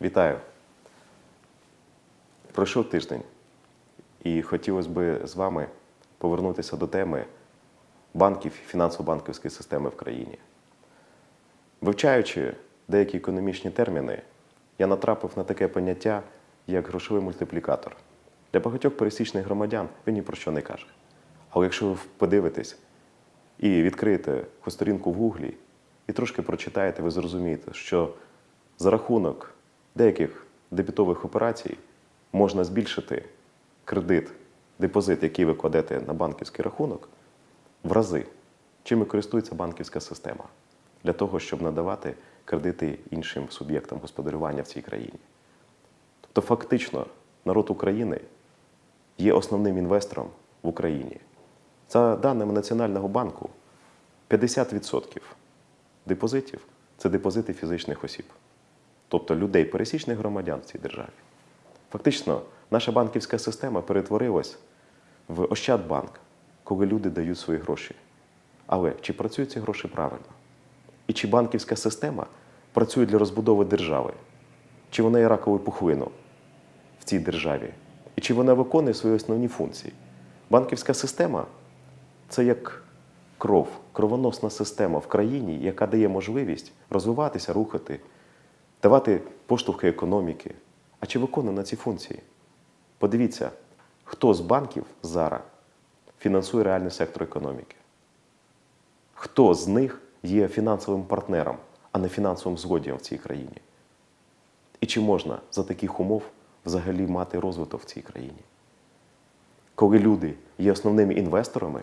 Вітаю. Пройшов тиждень, і хотілося б з вами повернутися до теми банків фінансово-банківської системи в країні. Вивчаючи деякі економічні терміни, я натрапив на таке поняття, як грошовий мультиплікатор. Для багатьох пересічних громадян він ні про що не каже. Але якщо ви подивитесь і відкриєте сторінку в Гуглі і трошки прочитаєте, ви зрозумієте, що за рахунок деяких дебітових операцій можна збільшити кредит, депозит, який ви кладете на банківський рахунок, в рази. Чим і користується банківська система для того, щоб надавати кредити іншим суб'єктам господарювання в цій країні. Тобто, фактично, народ України є основним інвестором в Україні. За даними Національного банку, 50% депозитів це депозити фізичних осіб, тобто людей, пересічних громадян в цій державі. Фактично, наша банківська система перетворилась в Ощадбанк, коли люди дають свої гроші. Але чи працюють ці гроші правильно? І чи банківська система працює для розбудови держави? Чи вона є раковою пухлиною в цій державі? І чи вона виконує свої основні функції? Банківська система це як кров, кровоносна система в країні, яка дає можливість розвиватися, рухати, давати поштовхи економіки. А чи виконує на ці функції? Подивіться, хто з банків зараз фінансує реальний сектор економіки? Хто з них є фінансовим партнером, а не фінансовим злодієм в цій країні? І чи можна за таких умов взагалі мати розвиток в цій країні? Коли люди є основними інвесторами,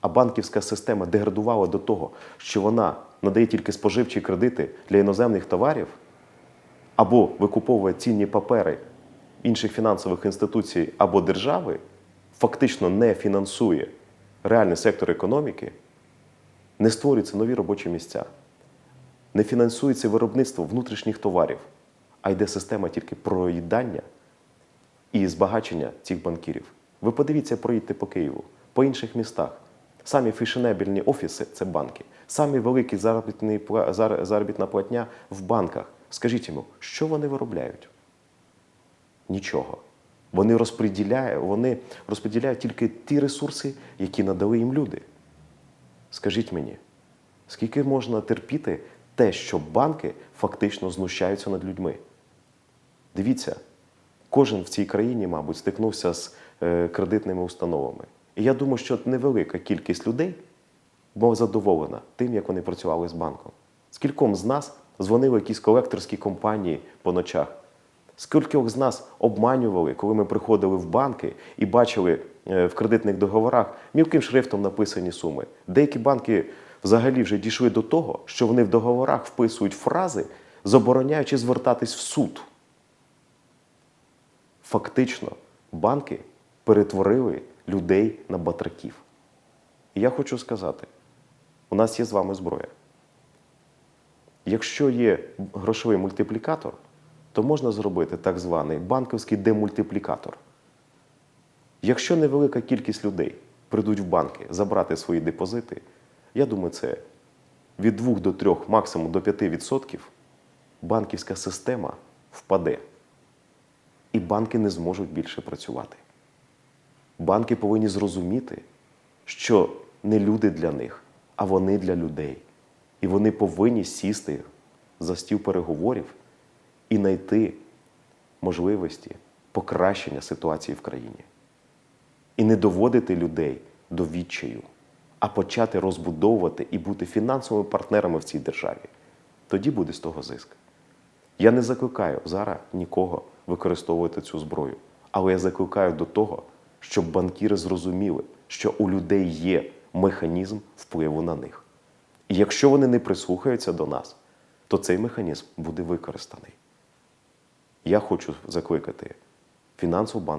а банківська система деградувала до того, що вона надає тільки споживчі кредити для іноземних товарів, або викуповує цінні папери інших фінансових інституцій або держави, фактично не фінансує реальний сектор економіки, не створюються нові робочі місця, не фінансується виробництво внутрішніх товарів, а йде система тільки проїдання і збагачення цих банкірів. Ви подивіться, проїдьте по Києву, по інших містах. Самі фешенебельні офіси це банки, самі великі заробітні заробітна платня в банках. Скажіть йому, що вони виробляють? Нічого. Вони розподіляють, вони розподіляють тільки ті ресурси, які надали їм люди. Скажіть мені, скільки можна терпіти те, що банки фактично знущаються над людьми? Дивіться, кожен в цій країні, мабуть, стикнувся з е, кредитними установами. І я думаю, що невелика кількість людей була задоволена тим, як вони працювали з банком. Скільком з нас дзвонили якісь колекторські компанії по ночах? Скількох з нас обманювали, коли ми приходили в банки і бачили е, в кредитних договорах мілким шрифтом написані суми. Деякі банки взагалі вже дійшли до того, що вони в договорах вписують фрази, забороняючи звертатись в суд. Фактично, банки перетворили людей на батраків. І я хочу сказати: у нас є з вами зброя. Якщо є грошовий мультиплікатор, то можна зробити так званий банківський демультиплікатор. Якщо невелика кількість людей прийдуть в банки забрати свої депозити, я думаю, це від 2 до 3, максимум до 5%, банківська система впаде. І банки не зможуть більше працювати. Банки повинні зрозуміти, що не люди для них, а вони для людей. І вони повинні сісти за стіл переговорів і знайти можливості покращення ситуації в країні. І не доводити людей до відчаю, а почати розбудовувати і бути фінансовими партнерами в цій державі. Тоді буде з того зиск. Я не закликаю зараз нікого використовувати цю зброю, але я закликаю до того, щоб банкіри зрозуміли, що у людей є механізм впливу на них. І якщо вони не прислухаються до нас, то цей механізм буде використаний. Я хочу закликати фінансову банк.